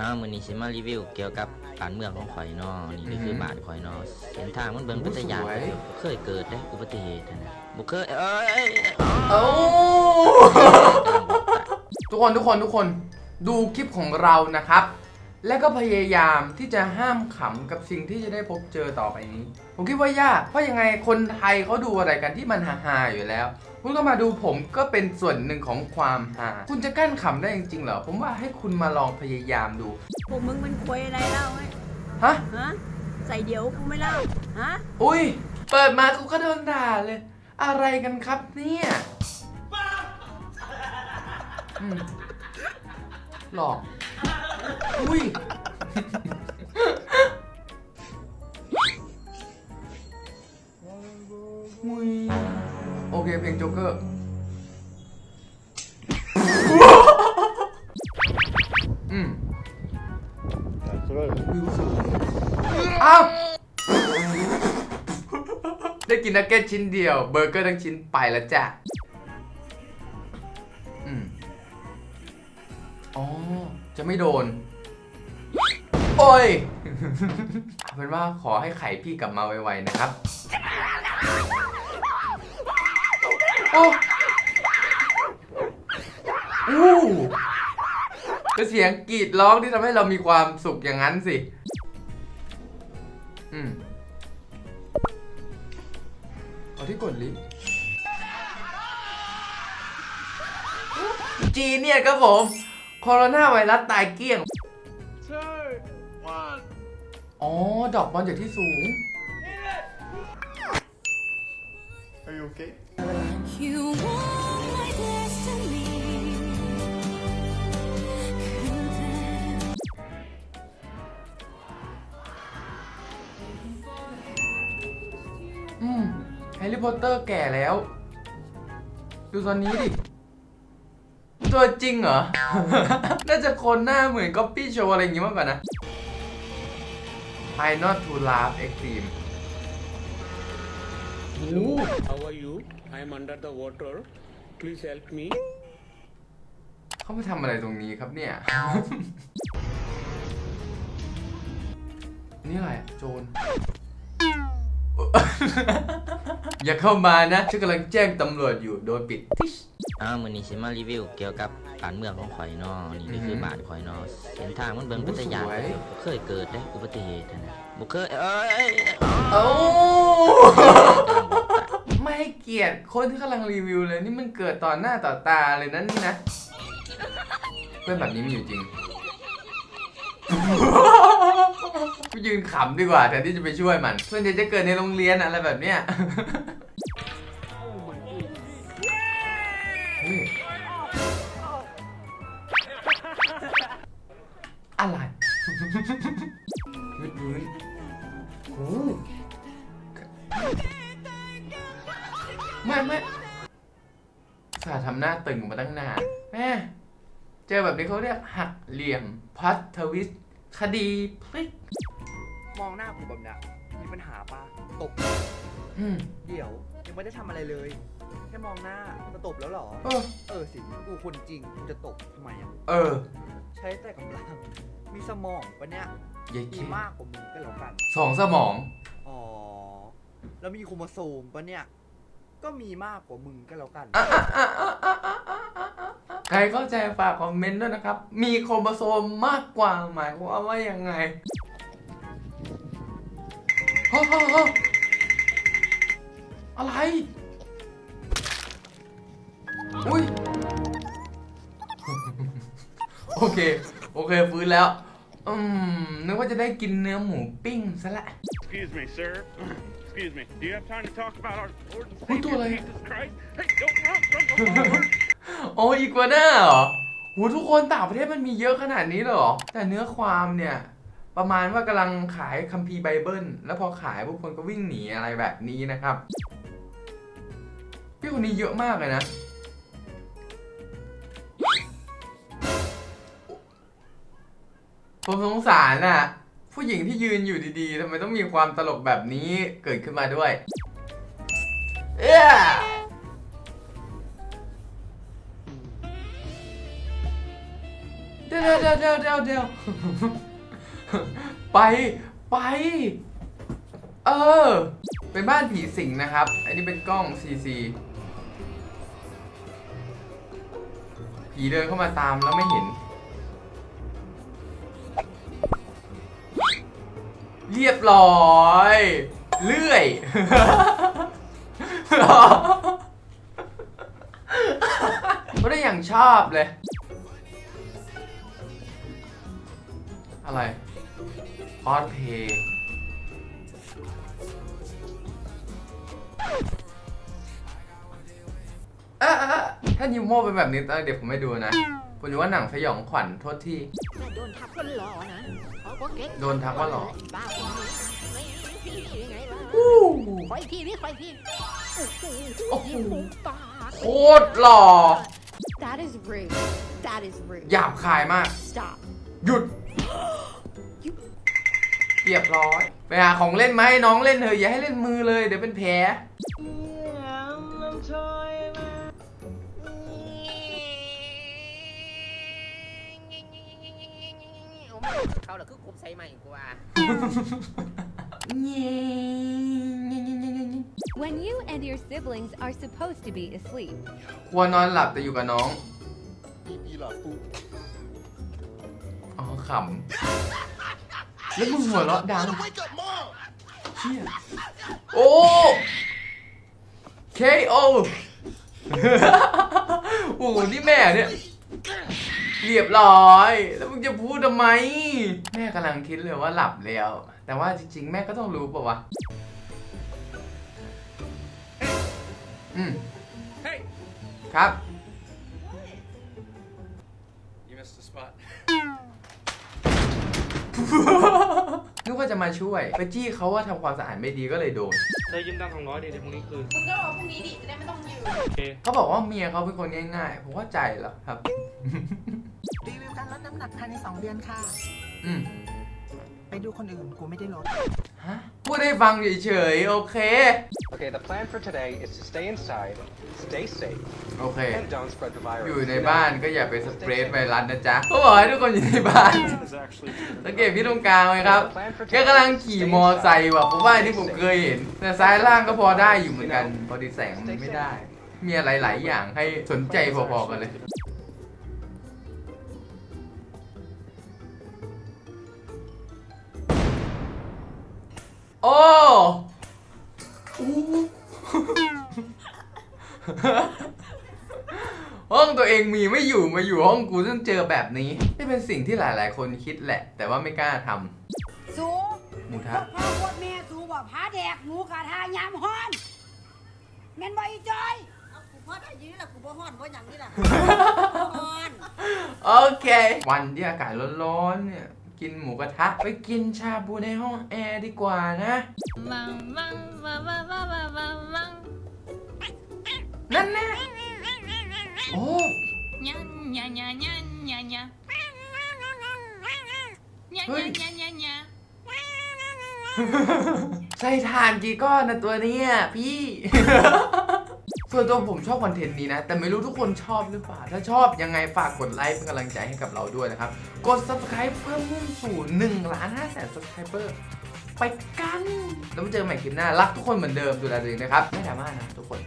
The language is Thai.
อ้าวมื้อนี้สิมารีวิวเกี่ยวกับบ้านเมืองของข่อยเนาะนี่ก็คือบ้านข่อยเนาะเส้นทางมันเบิ่งเป็นตะยานสวยเคยเกิดเด้อุบัติเหตุนะบ่เคยเอ้ยเอ้าทุกคนทุกคนทุกคนดูคลิปของเรานะครับ และก็พยายามที่จะห้ามขำกับสิ่งที่จะได้พบเจอต่อไปนี้ ผมคิดว่ายากเพราะยังไงคนไทยเขาดูอะไรกันที่มันฮาๆอยู่แล้ว คุณก็มาดูผมก็เป็นส่วนหนึ่งของความฮาคุณจะกั้นขำได้จริงๆเหรอ ผมว่าให้คุณมาลองพยายามดูพวกมึงเป็นควยอะไรเล่าไอ้ฮะฮะใส่เดี๋ยวกูไม่เล่าฮะอุ้ยเปิดมากูก็โดนด่าเลย อะไรกันครับเนี่ยอืมหลอกอุ้ยอุ้ย โอเคเพลงโจ๊กเกอร์อืมวิวสูงอ้าวได้กินนักเก็ตชิ้นเดียว เบอร์เกอร์ทั้งชิ้นไปแล้วจ้ะอืมอ๋อ จะไม่โดน โอ้ย เอาเป็นว่าขอให้ไข่พี่กลับมาไวๆนะครับ โอ้อู้ก็เสียงกรีดร้องที่ทำให้เรามีความสุขอย่างนั้นสิ อืมเอาที่กดลิฟต์จีนเนี่ยครับผม โคโรนาไวรัสตายเกลี้ยง อ๋อ ดอกบอลจากที่สูง Are you okay? You want my destiny. 그대อืมแฮร์รี่พอตเตอร์แก่แล้ว ดูตอนนี้ดิ ตัวจริงเหรอ น่าจะคนหน้าเหมือนก๊อปปี้โชว์อะไรอย่างงี้มากกว่านะ I not to laugh extreme Hello, how are you? I am under the water. Please help me. เขามาทำอะไรตรงนี้ครับเนี่ย นี่อะไรอะโจร อย่าเข้ามานะฉันกำลังแจ้งตำรวจอยู่โดนปิดทิชอ้าวมื้อนี้สิมารีวิวเกี่ยวกับบ้านเมืองของข่อยเนาะนี่ก็คือบ้านข่อยเนาะเส้นทางมันเบิ่งเป็นตะยานสวยเคยเกิดเด้อุบัติเหตุนะบ่เคยเอ้ยเอ้า ไม่ให้เกียรติคนที่กำลังรีวิวเลยนี่มันเกิดต่อหน้าต่อตาเลยนั่นนี่นะ เพื่อนแบบนี้มีอยู่จริง กูยืนขำดีกว่าแทนที่จะไปช่วยมันส่วนใหญ่จะเกิดในโรงเรียนอะไรแบบเนี้ยเฮ้ยอะไรยืดยืนโอ้ ไม่ไม่สาห์ทำหน้าตึงมาตั้งนานแม่เจอแบบนี้เขาเรียกหักเหลี่ยมพลัดทวิสต์คดีพลิก มองหน้าผมแบบเนี้ยมีปัญหาปะตบอืมเดี๋ยว ยังไม่ได้ทำอะไรเลย แค่มองหน้าจะตบแล้วเหรอ เออ เออสิกูคนจริงกูจะตบทำไมอะ เออใช้แต่กำลัง มีสมองปะเนี่ยเย้มีคิดมากกว่ามึงก็แล้วกัน สองสมอง อ๋อ แล้วมีโครโมโซมปะเนี่ย ก็มีมากกว่ามึงก็แล้วกัน ใครเข้าใจฝากคอมเมนต์ด้วยนะครับ มีโครโมโซมมากกว่าหมายความว่ายังไงเฮ้ยเฮ้ยเฮ้ยอะไร อุ้ย โอเค โอเค ฟื้นแล้ว อืม นึกว่าจะได้กินเนื้อหมูปิ้งซะละ Excuse me, sir. Excuse me. Do you have time to talk about our Lord and Who told Savior I- Jesus Christ? Hey, don't run! Don't go โอ้อีกัวน่าเหรอหูทุกคนต่างประเทศมันมีเยอะขนาดนี้เลยเหรอ แต่เนื้อความเนี่ย ประมาณว่ากำลังขายคัมภีร์ไบเบิล แล้วพอขายพวกคนก็วิ่งหนีอะไรแบบนี้นะครับ พี่คนนี้เยอะมากเลยนะ ผมสงสารน่ะ ผู้หญิงที่ยืนอยู่ดีๆทำไมต้องมีความตลกแบบนี้เกิดขึ้นมาด้วย เอ้อเด้อเดี๋ยวเดี๋ยวเดี๋ยวเดี๋ยวเดี๋ยว ไปไป เออ เป็นบ้านผีสิงนะครับ อันนี้เป็นกล้อง CC ผีเดินเข้ามาตามแล้วไม่เห็น เรียบร้อย เลื่อย ไม่ได้อย่างชอบเลย อะไรคอสเพย์อะอะถ้านิโมเป็นแบบนี้ตอนเดี๋ยวผมไม่ดูนะ ผมดูว่าหนังสยองขวัญโทษที่โดนทักว่าหล่อนะเขาก็เก๊กโดนทักว่าหล่อ บ้าคนนี้ไม่พี่ยังไงล่ะอู้คอยพี่นี่คอยพี่โอ้โหโอ้โห ยิงหูปากโคตรหล่อ That is rude That is rude หยาบคายมาก Stop หยุดเรียบร้อยไปหาของเล่นมาให้น้องเล่นเถอะอย่าให้เล่นมือเลยเดี๋ยวเป็นแผล เขาเหรอคือกลุ่มใส่ใหม่กูว่า When you and your siblings are supposed to be asleep, ควรนอนหลับแต่อยู่กับน้อง พี่พี่หลับปุ๊บอ๋อขำแล้วมึงหัวเราะดังเชี่ยโอ้ KO โอ้โหนี่แม่เนี่ย เรียบร้อย แล้วมึงจะพูดทำไม แม่กำลังคิดเลยว่าหลับแล้ว แต่ว่าจริง ๆ แม่ก็ต้องรู้ป่าวะอืม Hey! ครับ You missed the spot นึกว่าจะมาช่วยไปจี้เขาว่าทำความสะอาดไม่ดีก็เลยโดนได้ยืมตังค์สองร้อยดิเดี๋ยวพรุ่งนี้คืนมึงก็รอพรุ่งนี้ดิจะได้ไม่ต้องยืมโอเค เขาบอกว่าเมียเขาเป็นคนง่ายๆ ผมเข้าใจแล้วครับำหนักภายใน 2 เดือนค่ะ อืมไปดูคนอื่นกูไม่ได้ลด ฮะพูดให้ฟังเฉยๆโอเค Okay, the plan for today is to stay inside, stay safe, โอเค and don't spread the virus. อยู่ในบ้านก็อย่าไปสเปรดไวรัสนะจ๊ะเขาบอกให้ทุกคนอยู่ในบ้าน is actually สังเกตพี่ตรงกลางไหมครับแกกำลังขี่มอไซค์ว่ะผมว่าอันนี่ผมเคยเห็น แต่ซ้ายล่างก็พอได้อยู่เหมือนกัน พอดีแสงมันไม่ได้ มีอะไรหลายอย่างให้สนใจพอๆกันเลย โอ้อู้ห้องตัวเองมีไม่อยู่มาอยู่ห้องกูต้องเจอแบบนี้นี่เป็นสิ่งที่หลาย ๆ คนคิดแหละ แต่ว่าไม่กล้าทำสูหมูพทะวกพ่อพวกแม่สูบอกพาแดกหมูกระทะยามฮ้อนแม่นบ่อีจอย เอากูพอได้ยื้อละกูบ่ฮ้อนบ่หยังนี่ล่ะฮ้อน โอเค วันที่อากาศร้อน ๆ เนี่ย กินหมูกระทะ ไปกินชาบูในห้องแอร์ดีกว่านะนั่นแน่โอ้เฮ้ยใส่ถ่านกี่ก้อนนะตัวเนี้ยพี่ ส่วนตัวผมชอบคอนเทนต์นี้นะ แต่ไม่รู้ทุกคนชอบหรือเปล่า ถ้าชอบยังไงฝากกดไลค์เป็นกำลังใจให้กับเราด้วยนะครับ กด subscribe เพื่อมุ่งสู่1ล้าน5แสน subscriber ไปกัน แล้วมาเจอกันใหม่คลิปหน้า รักทุกคนเหมือนเดิมดูแลตัวเองนะครับ ไม่ดราม่านะทุกคน